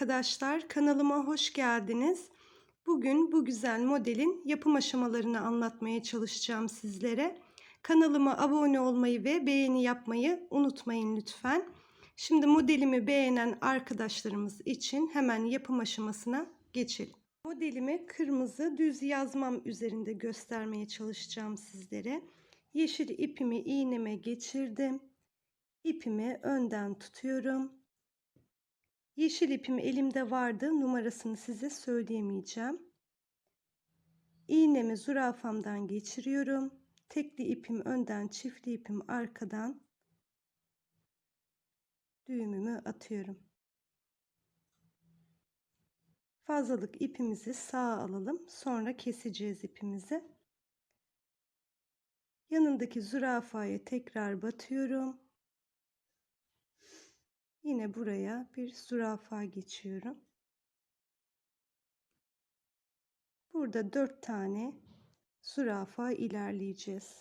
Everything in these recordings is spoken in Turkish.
arkadaşlar, kanalıma hoş geldiniz. Bugün bu güzel modelin yapım aşamalarını anlatmaya çalışacağım sizlere. Kanalıma abone olmayı ve beğeni yapmayı unutmayın lütfen. Şimdi modelimi beğenen arkadaşlarımız için hemen yapım aşamasına geçelim. Modelimi kırmızı düz yazmam üzerinde göstermeye çalışacağım sizlere. Yeşil ipimi iğneme geçirdim. İpimi önden tutuyorum. Yeşil ipim elimde vardı. Numarasını size söyleyemeyeceğim. İğnemi zürafamdan geçiriyorum. Tekli ipim önden, çiftli ipim arkadan düğümümü atıyorum. Fazlalık ipimizi sağa alalım. Sonra keseceğiz ipimizi. Yanındaki zürafaya tekrar batıyorum. Yine buraya bir zürafa geçiyorum. Burada dört tane zürafa ilerleyeceğiz.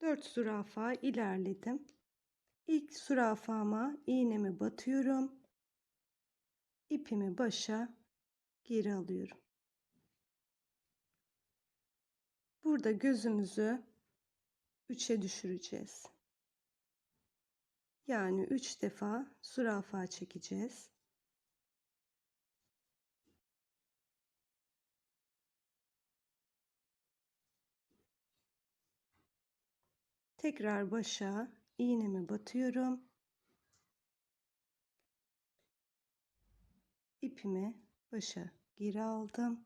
Dört zürafa ilerledim. İlk zürafama iğnemi batıyorum. İpimi başa geri alıyorum. Burada gözümüzü 3'e düşüreceğiz. Yani 3 defa zürafa çekeceğiz. Tekrar başa iğnemi batıyorum. İpimi başa geri aldım.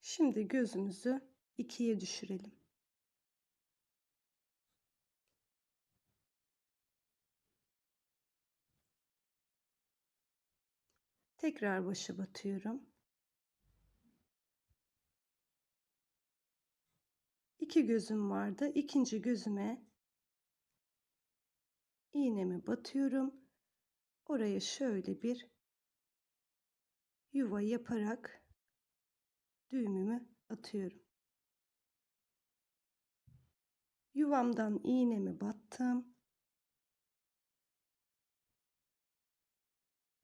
Şimdi gözümüzü ikiye düşürelim. Tekrar başa batıyorum. İki gözüm vardı. İkinci gözüme iğnemi batıyorum. Oraya şöyle bir yuva yaparak düğümümü atıyorum. Yuvamdan iğnemi battım.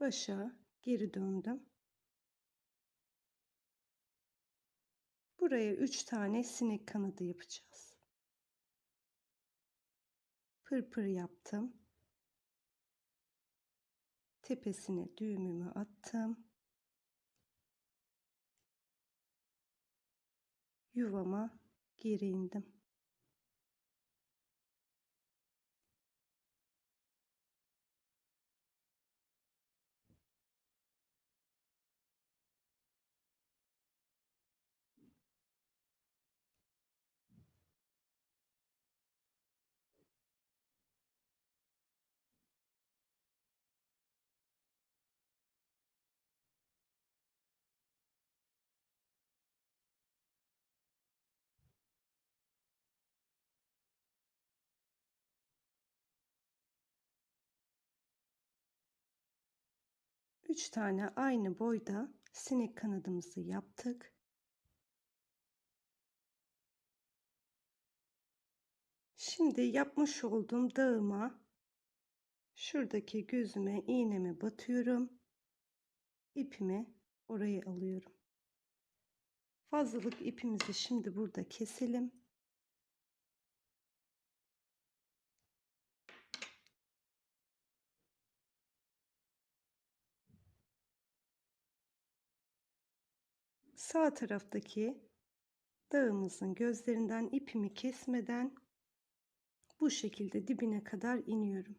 Başa geri döndüm. Buraya 3 tane sinek kanadı yapacağız. Pırpır yaptım. Tepesine düğümümü attım. Yuvama geri indim. Üç tane aynı boyda sinek kanadımızı yaptık. Şimdi yapmış olduğum dağıma şuradaki gözüme iğnemi batıyorum. İpimi oraya alıyorum. Fazlalık ipimizi şimdi burada keselim. Sağ taraftaki dağımızın gözlerinden ipimi kesmeden bu şekilde dibine kadar iniyorum.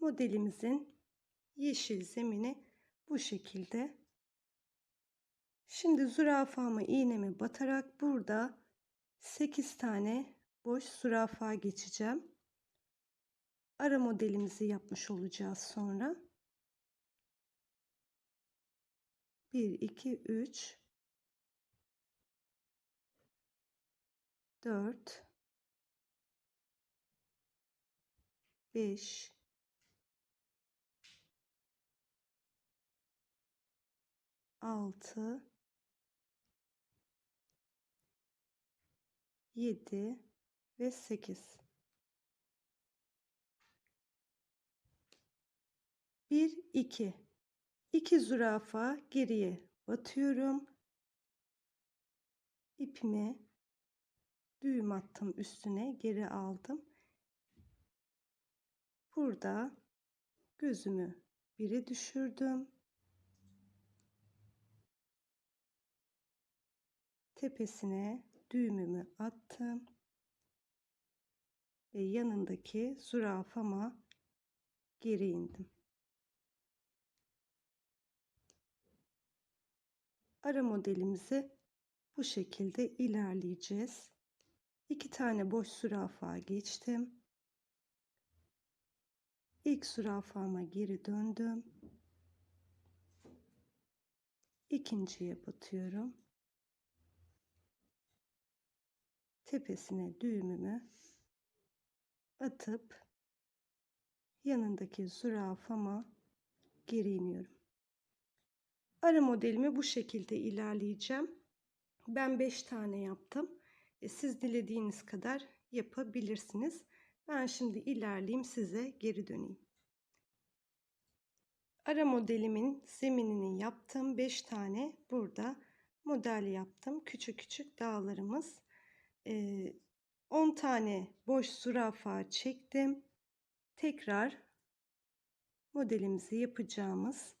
Modelimizin yeşil zemini bu şekilde. Şimdi zürafamı iğnemi batarak burada 8 tane boş zürafa geçeceğim ara modelimizi yapmış olacağız sonra. 1, 2, 3, 4, 5, 6, 7 ve 8. 1 2 2 zürafa geriye batıyorum. İpimi düğüm attım üstüne geri aldım. Burada gözümü bire düşürdüm. Tepesine düğümümü attım. Ve yanındaki zürafama geri indim ara modelimizi bu şekilde ilerleyeceğiz. İki tane boş zürafa geçtim. İlk zürafama geri döndüm. İkinciye batıyorum. Tepesine düğümümü atıp yanındaki zürafama geri iniyorum. Ara modelimi bu şekilde ilerleyeceğim. Ben 5 tane yaptım. E, siz dilediğiniz kadar yapabilirsiniz. Ben şimdi ilerleyeyim size geri döneyim. Ara modelimin zeminini yaptım. 5 tane burada model yaptım. Küçük küçük dağlarımız. 10 tane boş zürafa çektim. Tekrar modelimizi yapacağımız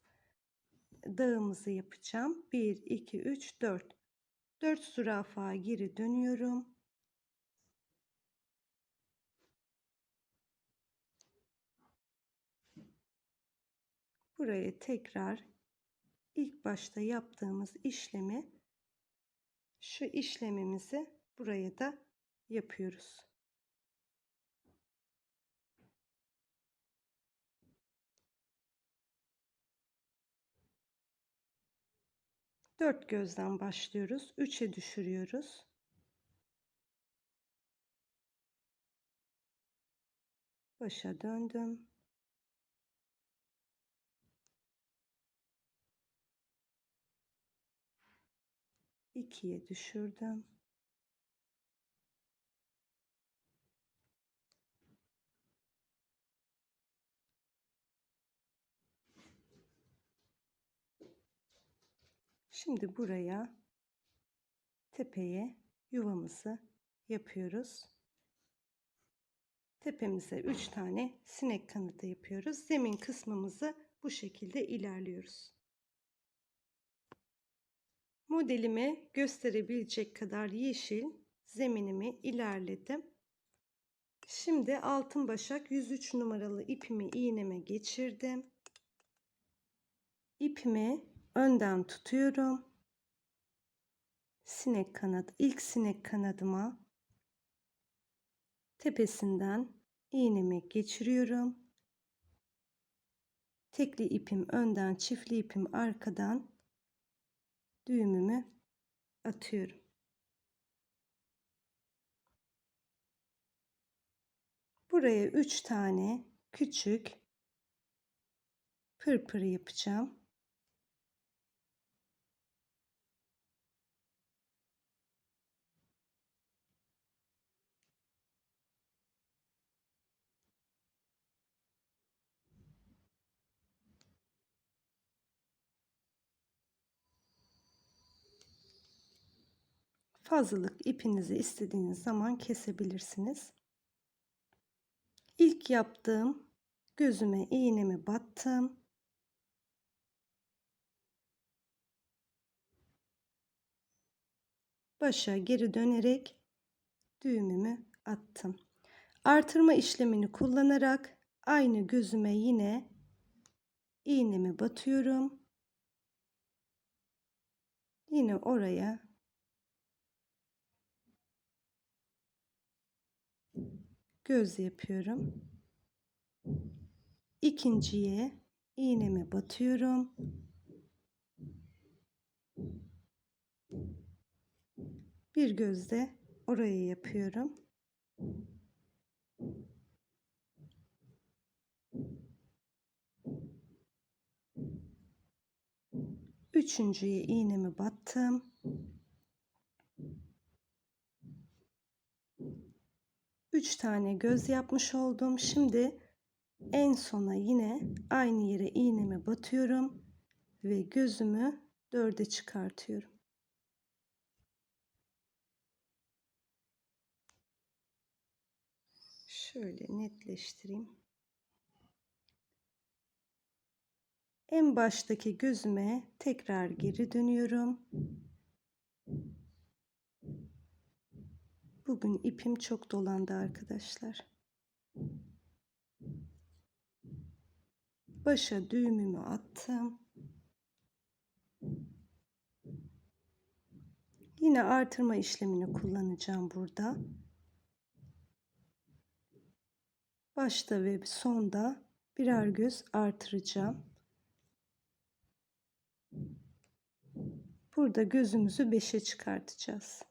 dağımızı yapacağım. 1, 2, 3, 4. 4 zürafa geri dönüyorum. Buraya tekrar ilk başta yaptığımız işlemi şu işlemimizi buraya da yapıyoruz. Dört gözden başlıyoruz. Üçe düşürüyoruz. Başa döndüm. ikiye düşürdüm. Şimdi buraya tepeye yuvamızı yapıyoruz. Tepemize 3 tane sinek kanadı yapıyoruz. Zemin kısmımızı bu şekilde ilerliyoruz. Modelimi gösterebilecek kadar yeşil zeminimi ilerledim. Şimdi altın başak 103 numaralı ipimi iğneme geçirdim. İpimi önden tutuyorum. Sinek kanat ilk sinek kanadıma tepesinden iğnemi geçiriyorum. Tekli ipim önden, çiftli ipim arkadan düğümümü atıyorum. Buraya 3 tane küçük pırpır yapacağım. Fazlalık ipinizi istediğiniz zaman kesebilirsiniz. İlk yaptığım gözüme iğnemi battım. Başa geri dönerek düğümümü attım. Artırma işlemini kullanarak aynı gözüme yine iğnemi batıyorum. Yine oraya göz yapıyorum. İkinciye iğnemi batıyorum. Bir gözde oraya yapıyorum. Üçüncüye iğnemi battım. Üç tane göz yapmış oldum. Şimdi en sona yine aynı yere iğnemi batıyorum ve gözümü dörde çıkartıyorum. Şöyle netleştireyim. En baştaki gözüme tekrar geri dönüyorum. Bugün ipim çok dolandı arkadaşlar. Başa düğümümü attım. Yine artırma işlemini kullanacağım burada. Başta ve sonda birer göz artıracağım. Burada gözümüzü 5'e çıkartacağız.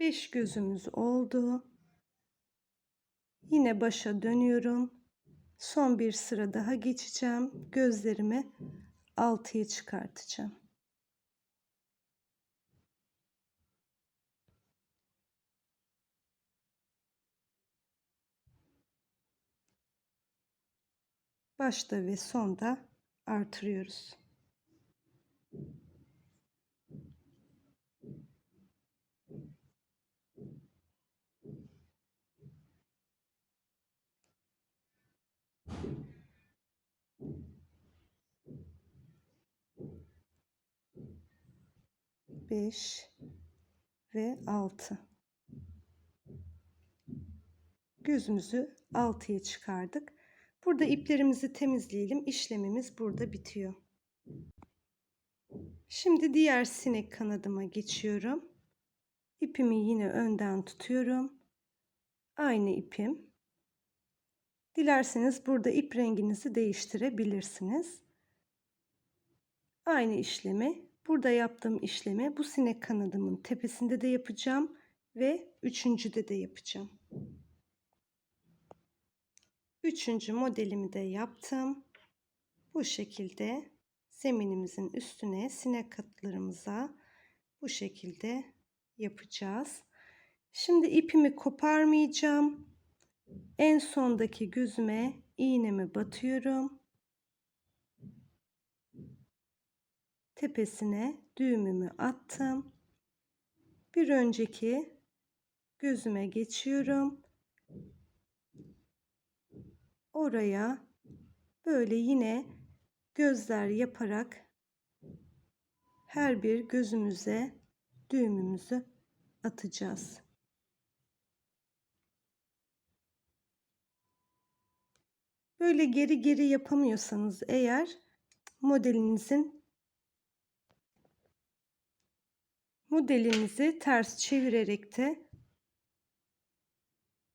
Beş gözümüz oldu. Yine başa dönüyorum. Son bir sıra daha geçeceğim. Gözlerimi altıya çıkartacağım. Başta ve sonda artırıyoruz. Beş ve altı. Gözümüzü altıya çıkardık. Burada iplerimizi temizleyelim. İşlemimiz burada bitiyor. Şimdi diğer sinek kanadıma geçiyorum. İpimi yine önden tutuyorum. Aynı ipim. Dilerseniz burada ip renginizi değiştirebilirsiniz. Aynı işlemi burada yaptığım işlemi bu sinek kanadımın tepesinde de yapacağım ve üçüncüde de yapacağım. Üçüncü modelimi de yaptım. Bu şekilde zeminimizin üstüne sinek katlarımıza bu şekilde yapacağız. Şimdi ipimi koparmayacağım. En sondaki gözüme iğnemi batıyorum. Tepesine düğümümü attım. Bir önceki gözüme geçiyorum. Oraya böyle yine gözler yaparak her bir gözümüze düğümümüzü atacağız. Böyle geri geri yapamıyorsanız eğer modelinizin modelinizi ters çevirerek de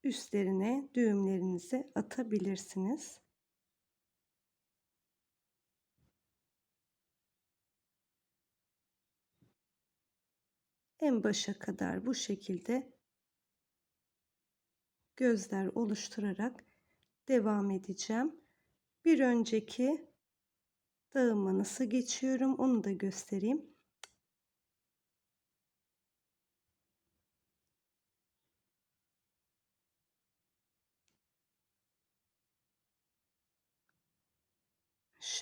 üstlerine düğümlerinizi atabilirsiniz. En başa kadar bu şekilde gözler oluşturarak devam edeceğim. Bir önceki dağıma nasıl geçiyorum onu da göstereyim.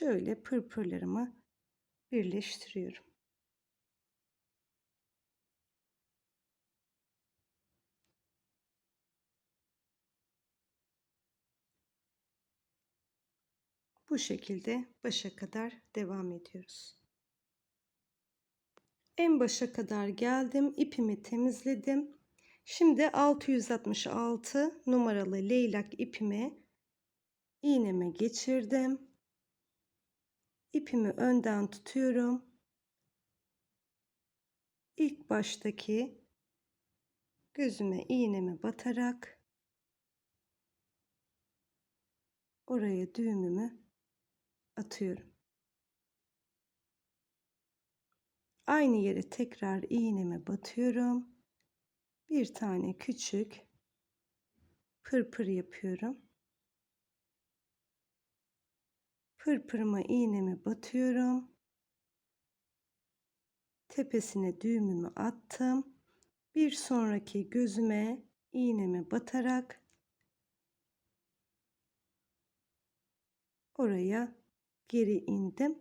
Şöyle pırpırlarımı birleştiriyorum. Bu şekilde başa kadar devam ediyoruz. En başa kadar geldim. ipimi temizledim. Şimdi 666 numaralı leylak ipimi iğneme geçirdim. İpimi önden tutuyorum. İlk baştaki gözüme iğnemi batarak oraya düğümümü atıyorum. Aynı yere tekrar iğnemi batıyorum. Bir tane küçük pırpır yapıyorum. Pırpırıma iğnemi batıyorum. Tepesine düğümümü attım. Bir sonraki gözüme iğnemi batarak oraya geri indim.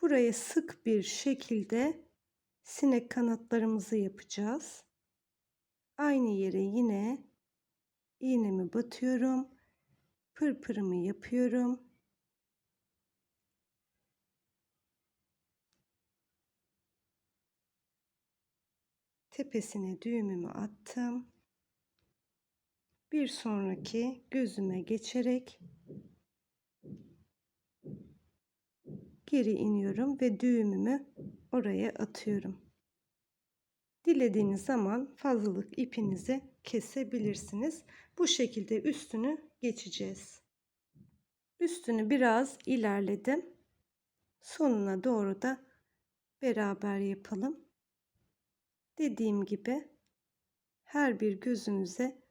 Buraya sık bir şekilde sinek kanatlarımızı yapacağız. Aynı yere yine iğnemi batıyorum. Pırpırımı yapıyorum. Tepesine düğümümü attım. Bir sonraki gözüme geçerek geri iniyorum ve düğümümü oraya atıyorum. Dilediğiniz zaman fazlalık ipinizi kesebilirsiniz. Bu şekilde üstünü geçeceğiz. Üstünü biraz ilerledim. Sonuna doğru da beraber yapalım. Dediğim gibi her bir gözümüze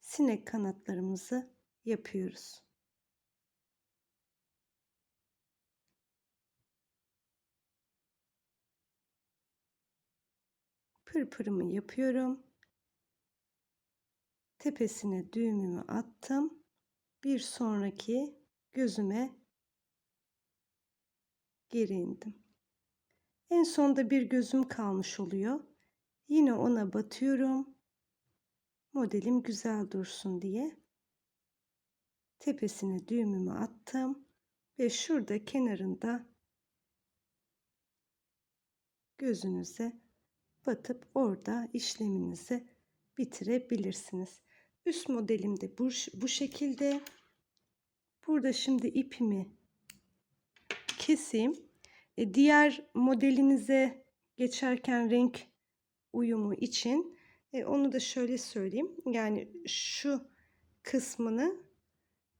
sinek kanatlarımızı yapıyoruz. pırpırımı yapıyorum. Tepesine düğümümü attım. Bir sonraki gözüme geri indim. En sonda bir gözüm kalmış oluyor. Yine ona batıyorum. Modelim güzel dursun diye. Tepesine düğümümü attım ve şurada kenarında gözünüze batıp orada işleminizi bitirebilirsiniz. Üst modelimde bu, bu şekilde. Burada şimdi ipimi keseyim. E, diğer modelinize geçerken renk uyumu için e, onu da şöyle söyleyeyim. Yani şu kısmını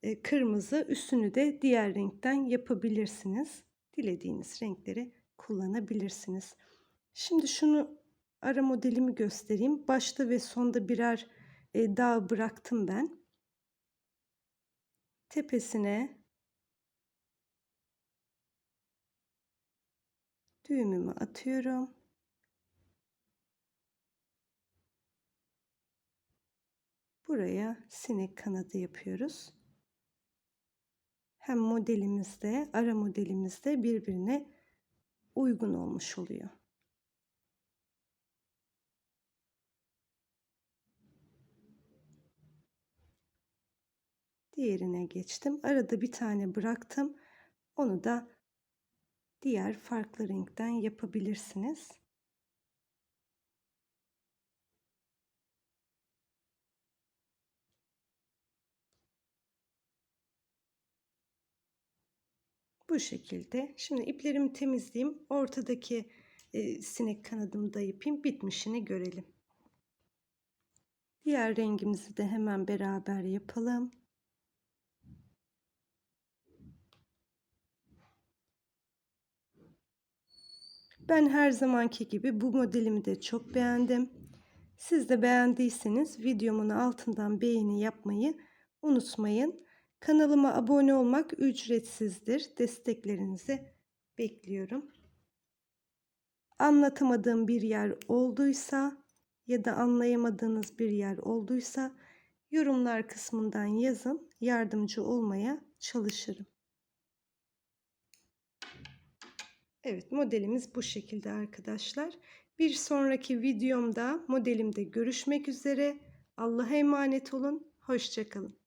e, kırmızı, üstünü de diğer renkten yapabilirsiniz. Dilediğiniz renkleri kullanabilirsiniz. Şimdi şunu ara modelimi göstereyim. Başta ve sonda birer e, dağ bıraktım ben. Tepesine düğümümü atıyorum. Buraya sinek kanadı yapıyoruz. Hem modelimizde, ara modelimizde birbirine uygun olmuş oluyor. diğerine geçtim. Arada bir tane bıraktım. Onu da diğer farklı renkten yapabilirsiniz. Bu şekilde. Şimdi iplerimi temizleyeyim. Ortadaki e, sinek kanadımı da yapayım. Bitmişini görelim. Diğer rengimizi de hemen beraber yapalım. Ben her zamanki gibi bu modelimi de çok beğendim. Siz de beğendiyseniz videomun altından beğeni yapmayı unutmayın. Kanalıma abone olmak ücretsizdir. Desteklerinizi bekliyorum. Anlatamadığım bir yer olduysa ya da anlayamadığınız bir yer olduysa yorumlar kısmından yazın. Yardımcı olmaya çalışırım. Evet modelimiz bu şekilde arkadaşlar. Bir sonraki videomda modelimde görüşmek üzere. Allah'a emanet olun. Hoşçakalın.